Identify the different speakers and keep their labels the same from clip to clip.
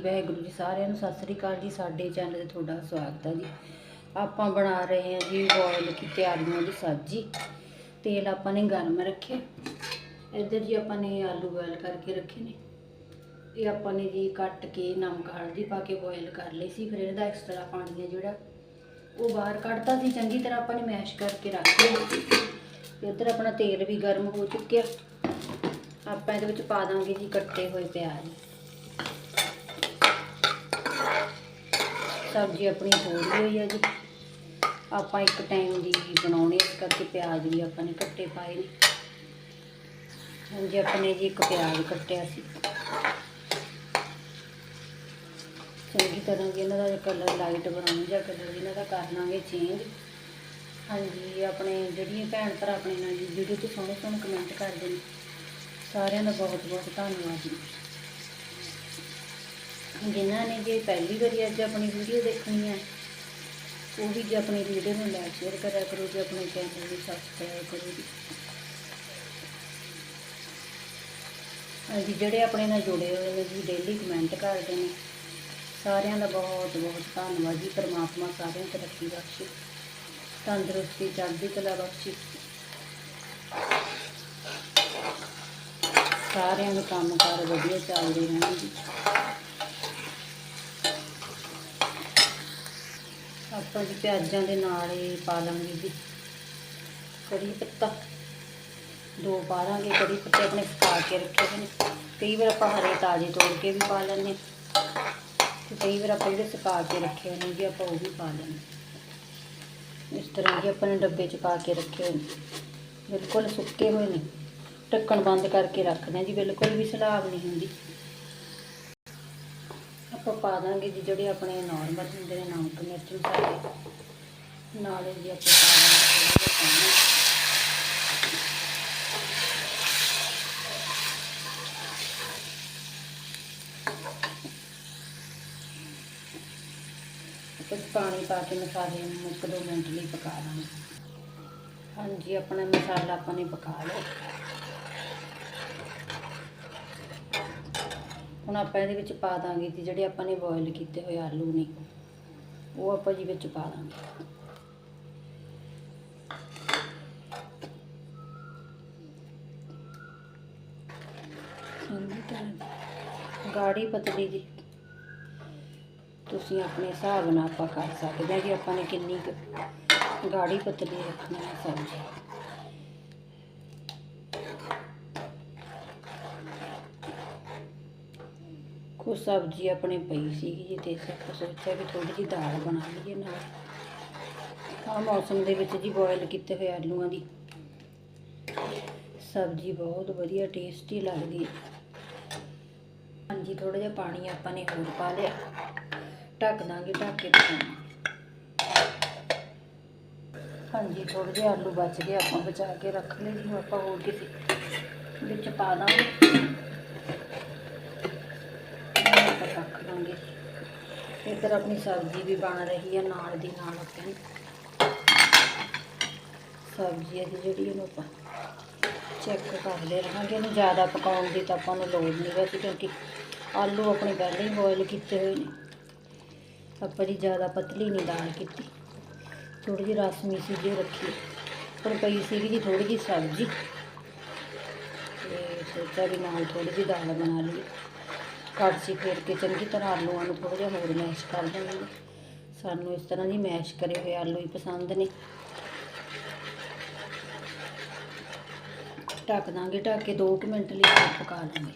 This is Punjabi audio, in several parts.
Speaker 1: ਵਾਹਿਗੁਰੂ ਜੀ ਸਾਰਿਆਂ ਨੂੰ ਸਤਿ ਸ੍ਰੀ ਅਕਾਲ ਜੀ, ਸਾਡੇ ਚੈਨਲ ਤੇ ਤੁਹਾਡਾ ਸਵਾਗਤ ਹੈ ਜੀ। ਆਪਾਂ ਬਣਾ ਰਹੇ ਹਾਂ ਜੀ ਬੋਇਲ ਕੀਤੇ ਆਲੂਆਂ ਦੀ ਸਬਜ਼ੀ। ਤੇਲ ਆਪਾਂ ਨੇ ਗਰਮ ਰੱਖਿਆ। ਇੱਧਰ ਜੀ ਆਪਾਂ ਨੇ ਆਲੂ ਬੋਇਲ ਕਰਕੇ ਰੱਖੇ ਨੇ। ਇਹ ਆਪਾਂ ਨੇ ਜੀ ਕੱਟ ਕੇ ਨਮਕ, ਹਲਦੀ ਪਾ ਕੇ ਬੋਇਲ ਕਰ ਲਈ ਸੀ, ਫਿਰ ਇਹਦਾ ਐਕਸਟਰਾ ਪਾਣੀ ਹੈ ਜਿਹੜਾ, ਉਹ ਬਾਹਰ ਕੱਢਤਾ ਸੀ। ਚੰਗੀ ਤਰ੍ਹਾਂ ਆਪਾਂ ਨੇ ਮੈਸ਼ ਕਰਕੇ ਰੱਖ ਲਿਆ। ਇੱਧਰ ਆਪਣਾ ਤੇਲ ਵੀ ਗਰਮ ਹੋ ਚੁੱਕਿਆ। ਆਪਾਂ ਇਹਦੇ ਵਿੱਚ ਪਾ ਦਾਂਗੇ ਜੀ ਕੱਟੇ ਹੋਏ ਪਿਆਜ਼। ਸਬਜ਼ੀ ਆਪਣੀ ਹੋ ਰਹੀ ਹੋਈ ਹੈ ਜੀ। ਆਪਾਂ ਇੱਕ ਟਾਈਮ ਦੀ ਬਣਾਉਣੀ ਇਸ ਕਰਕੇ ਪਿਆਜ਼ ਵੀ ਆਪਾਂ ਨੇ ਕੱਟੇ ਪਾਏ ਨੇ। ਹਾਂਜੀ, ਆਪਣੇ ਜੀ ਇੱਕ ਪਿਆਜ਼ ਕੱਟਿਆ ਸੀ। ਚੰਗੀ ਤਰ੍ਹਾਂ ਜੀ ਇਹਨਾਂ ਦਾ ਕਲਰ ਲਾਈਟ ਬਣਾਉਣ ਜਾਂ ਕਲਰ ਇਹਨਾਂ ਦਾ ਕਰ ਲਾਂਗੇ ਚੇਂਜ ਹਾਂਜੀ, ਆਪਣੇ ਜਿਹੜੀਆਂ ਭੈਣ ਭਰਾ ਆਪਣੇ ਨਾਲ ਜੀ ਵੀਡੀਓ ਤੇ ਸੋਹਣੇ ਸੋਹਣੇ ਕਮੈਂਟ ਕਰਦੇ ਨੇ। ਸਾਰਿਆਂ ਦਾ ਬਹੁਤ ਬਹੁਤ ਧੰਨਵਾਦ ਜੀ। ਜਿਨ੍ਹਾਂ ਨੇ ਜੇ ਪਹਿਲੀ ਵਾਰੀ ਅੱਜ ਆਪਣੀ ਵੀਡੀਓ ਦੇਖਣੀ ਹੈ, ਉਹ ਵੀ ਜੇ ਆਪਣੀ ਵੀਡੀਓ ਨੂੰ ਲਾਈਕ ਸ਼ੇਅਰ ਕਰਿਆ ਕਰੋ ਜੀ ਆਪਣੇ ਚੈਨਲ ਨੂੰ ਸਬਸਕ੍ਰਾਈਬ ਕਰੋ ਜੀ। ਹਾਂਜੀ ਜਿਹੜੇ ਆਪਣੇ ਨਾਲ ਜੁੜੇ ਹੋਏ ਨੇ ਜੀ ਡੇਲੀ ਕਮੈਂਟ ਕਰਦੇ ਨੇ। ਸਾਰਿਆਂ ਦਾ ਬਹੁਤ ਬਹੁਤ ਧੰਨਵਾਦ ਜੀ, ਪਰਮਾਤਮਾ ਸਾਰਿਆਂ ਨੂੰ ਤਰੱਕੀ ਬਖਸ਼ੇ। ਤੰਦਰੁਸਤੀ, ਚੜ੍ਹਦੀ ਕਲਾ ਬਖਸ਼ੇ। ਸਾਰਿਆਂ ਦੇ ਕੰਮ ਕਾਰ ਵਧੀਆ ਚੱਲਦੇ ਰਹਿਣ ਜੀ। ਆਪਾਂ ਜੀ ਪਿਆਜ਼ਾਂ ਦੇ ਨਾਲ ਹੀ ਪਾ ਲਾਂਗੇ ਜੀ। ਕੜੀ ਪੱਤਾ। ਦੋ ਪਾ ਲਾਂਗੇ ਕੜੀ ਪੱਤੇ ਆਪਣੇ ਸੁਕਾ ਕੇ ਰੱਖੇ ਹੋਏ ਨੇ। ਕਈ ਵਾਰ ਆਪਾਂ ਹਰੇ ਤਾਜ਼ੇ ਤੋੜ ਕੇ ਵੀ ਪਾ ਲੈਂਦੇ ਤੇ ਕਈ ਵਾਰ ਆਪਾਂ ਜਿਹੜੇ ਸੁਕਾ ਕੇ ਰੱਖੇ ਹੋਏ ਨੇ ਜੀ, ਆਪਾਂ ਉਹ ਵੀ ਪਾ ਲੈਂਦੇ ਇਸ ਤਰ੍ਹਾਂ ਜੀ ਆਪਾਂ ਨੇ ਡੱਬੇ 'ਚ ਪਾ ਕੇ ਰੱਖੇ ਹੋਏ ਨੇ। ਬਿਲਕੁਲ ਸੁੱਕੇ ਹੋਏ ਨੇ। ਢੱਕਣ ਬੰਦ ਕਰਕੇ ਰੱਖਦੇ ਹਾਂ ਜੀ, ਬਿਲਕੁਲ ਵੀ ਸਲਾਬ ਨਹੀਂ ਹੁੰਦੀ। ਆਪਾਂ ਪਾ ਦਾਂਗੇ ਜੀ ਜਿਹੜੇ ਆਪਣੇ ਨਾਰਮਲ ਹੁੰਦੇ ਨੇ, ਨਮਕ, ਮਿਰਚ ਮਸਾਲੇ। ਨਾਲੇ ਜੀ ਆਪਾਂ ਪਾ ਦਾਂਗੇ ਪਾਣੀ। ਕੁਝ ਪਾਣੀ ਪਾ ਕੇ ਮਸਾਲੇ ਨੂੰ ਇੱਕ ਦੋ ਮਿੰਟ ਲਈ ਪਕਾ ਦਾਂਗੇ। ਹਾਂਜੀ, ਆਪਣਾ ਮਸਾਲਾ ਆਪਾਂ ਨੇ ਪਕਾ ਲਿਆ। ਹੁਣ ਆਪਾਂ ਇਹਦੇ ਵਿੱਚ ਪਾ ਦਾਂਗੇ ਜੀ ਜਿਹੜੇ ਆਪਾਂ ਨੇ ਬੋਇਲ ਕੀਤੇ ਹੋਏ ਆਲੂ ਨੇ, ਉਹ ਆਪਾਂ ਜੀ ਵਿੱਚ ਪਾ ਦਾਂਗੇ। ਗਾੜੀ ਪਤਲੀ ਜੀ। ਤੁਸੀਂ ਆਪਣੇ ਹਿਸਾਬ ਨਾਲ ਆਪਾਂ ਕਰ ਸਕਦੇ ਹਾਂ ਜੀ ਆਪਾਂ ਨੇ ਕਿੰਨੀ ਕੁ ਗਾੜੀ ਪਤਲੀ ਰੱਖਣੀ ਹੈ ਸਬਜ਼ੀ। ਕੁਛ ਸਬਜ਼ੀ ਆਪਣੇ ਪਈ ਸੀਗੀ ਜੀ ਤੇ ਆਪਾਂ ਸੋਚਿਆ ਵੀ ਥੋੜੀ ਜਿਹੀ ਦਾਲ ਬਣਾ ਲਈਏ ਨਾਲ। ਆ ਮੌਸਮ ਦੇ ਵਿੱਚ ਜੀ ਬੋਇਲ ਕੀਤੇ ਹੋਏ ਆਲੂਆਂ ਦੀ। ਸਬਜ਼ੀ ਬਹੁਤ ਵਧੀਆ ਟੇਸਟੀ ਲੱਗਦੀ ਹੈ। ਹਾਂਜੀ ਥੋੜਾ ਜਿਹਾ ਪਾਣੀ ਆਪਾਂ ਨੇ ਹੋਰ ਪਾ ਲਿਆ। ਢੱਕ ਦਾਂਗੇ, ਢੱਕ ਕੇ ਹਾਂਜੀ ਥੋੜੇ ਜਿਹੇ ਆਲੂ ਬਚ ਗਏ, ਆਪਾਂ ਬਚਾ ਕੇ ਰੱਖ ਲਏ ਜੀ, ਆਪਾਂ ਹੋਰ ਕਿਸੇ ਵਿੱਚ ਪਾ ਦਾਂਗੇ ਆਪਾਂ ਰੱਖ ਦਾਂਗੇ ਇੱਧਰ ਆਪਣੀ ਸਬਜ਼ੀ ਵੀ ਬਣ ਰਹੀ ਹੈ ਨਾਲ ਦੀ ਨਾਲ ਆਪਣੀ ਸਬਜ਼ੀ ਹੈ ਜਿਹੜੀ ਇਹਨੂੰ ਆਪਾਂ ਚੈੱਕ ਕਰਦੇ ਰਹਾਂਗੇ, ਇਹਨੂੰ ਜ਼ਿਆਦਾ ਪਕਾਉਣ ਦੀ ਤਾਂ ਆਪਾਂ ਨੂੰ ਲੋੜ ਨਹੀਂ ਵੈਸੇ ਕਿਉਂਕਿ ਆਲੂ ਆਪਣੇ ਪਹਿਲਾਂ ਹੀ ਬੋਇਲ ਕੀਤੇ ਹੋਏ ਨੇ। ਆਪਾਂ ਜੀ ਜ਼ਿਆਦਾ ਪਤਲੀ ਨਹੀਂ ਦਾਲ ਕੀਤੀ। ਥੋੜੀ ਜਿਹੀ ਰਸਮੀ ਸੀ ਜੇ ਰੱਖੀ। ਪਰ ਪਈ ਸੀਗੀ ਜੀ ਥੋੜੀ ਜਿਹੀ ਸਬਜ਼ੀ। ਤੇ ਸੋਚਿਆ ਵੀ ਨਾਲ ਥੋੜੀ ਜਿਹੀ ਦਾਲ ਬਣਾ ਲਈਏ। ਕੜਛੀ ਫੇਰ ਕੇ ਚੰਗੀ ਤਰ੍ਹਾਂ ਆਲੂਆਂ ਨੂੰ ਥੋੜ੍ਹਾ ਜਿਹਾ ਹੋਰ ਮੈਸ਼ ਕਰ ਦੇਵਾਂਗੇ ਸਾਨੂੰ ਇਸ ਤਰ੍ਹਾਂ ਦੀ ਮੈਸ਼ ਕਰੇ ਹੋਏ ਆਲੂ ਹੀ ਪਸੰਦ ਨੇ। ਢੱਕ ਦਾਂਗੇ, ਢੱਕ ਕੇ 2 ਮਿੰਟ ਲਈ ਹੋਰ ਪਕਾ ਲਾਂਗੇ।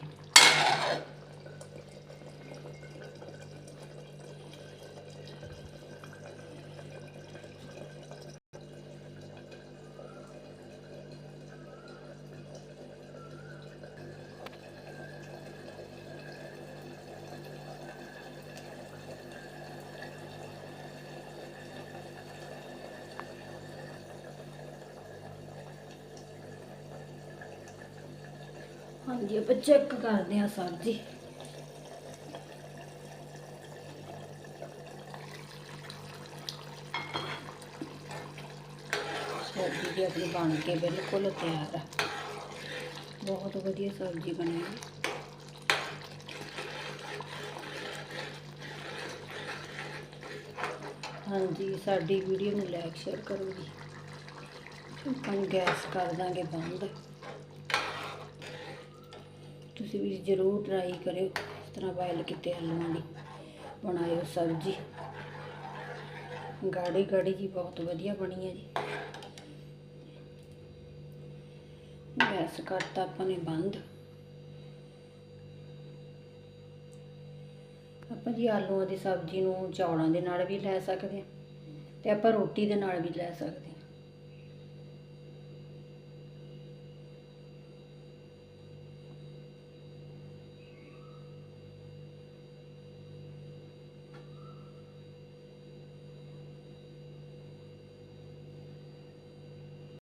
Speaker 1: ਹਾਂਜੀ, ਆਪਾਂ ਚੈੱਕ ਕਰਦੇ ਹਾਂ ਸਰ ਜੀ। ਸਬਜ਼ੀ ਦੀ ਆਪਣੀ ਬਣ ਕੇ ਬਿਲਕੁਲ ਤਿਆਰ ਆ। ਬਹੁਤ ਵਧੀਆ ਸਬਜ਼ੀ ਬਣੀ ਹੈ ਹਾਂਜੀ, ਸਾਡੀ ਵੀਡੀਓ ਨੂੰ ਲਾਈਕ ਸ਼ੇਅਰ ਕਰੋ ਜੀ। ਆਪਾਂ ਗੈਸ ਕਰ ਦਾਂਗੇ ਬੰਦ। ਤੁਸੀਂ ਵੀ ਜ਼ਰੂਰ ਟਰਾਈ ਕਰਿਓ, ਇਸ ਤਰ੍ਹਾਂ ਬਾਇਲ ਕੀਤੇ ਆਲੂਆਂ ਦੀ, ਬਣਾਇਓ ਸਬਜ਼ੀ। ਗਾੜੀ ਗਾੜੀ ਜੀ ਬਹੁਤ ਵਧੀਆ ਬਣੀ ਹੈ ਜੀ। ਗੈਸ ਕਰਤਾ ਆਪਾਂ ਨੇ ਬੰਦ। ਆਪਾਂ ਜੀ ਆਲੂਆਂ ਦੀ ਸਬਜ਼ੀ ਨੂੰ ਚੌਲਾਂ ਦੇ ਨਾਲ ਵੀ ਲੈ ਸਕਦੇ ਹਾਂ ਤੇ ਆਪਾਂ ਰੋਟੀ ਦੇ ਨਾਲ ਵੀ ਲੈ ਸਕਦੇ ਹਾਂ।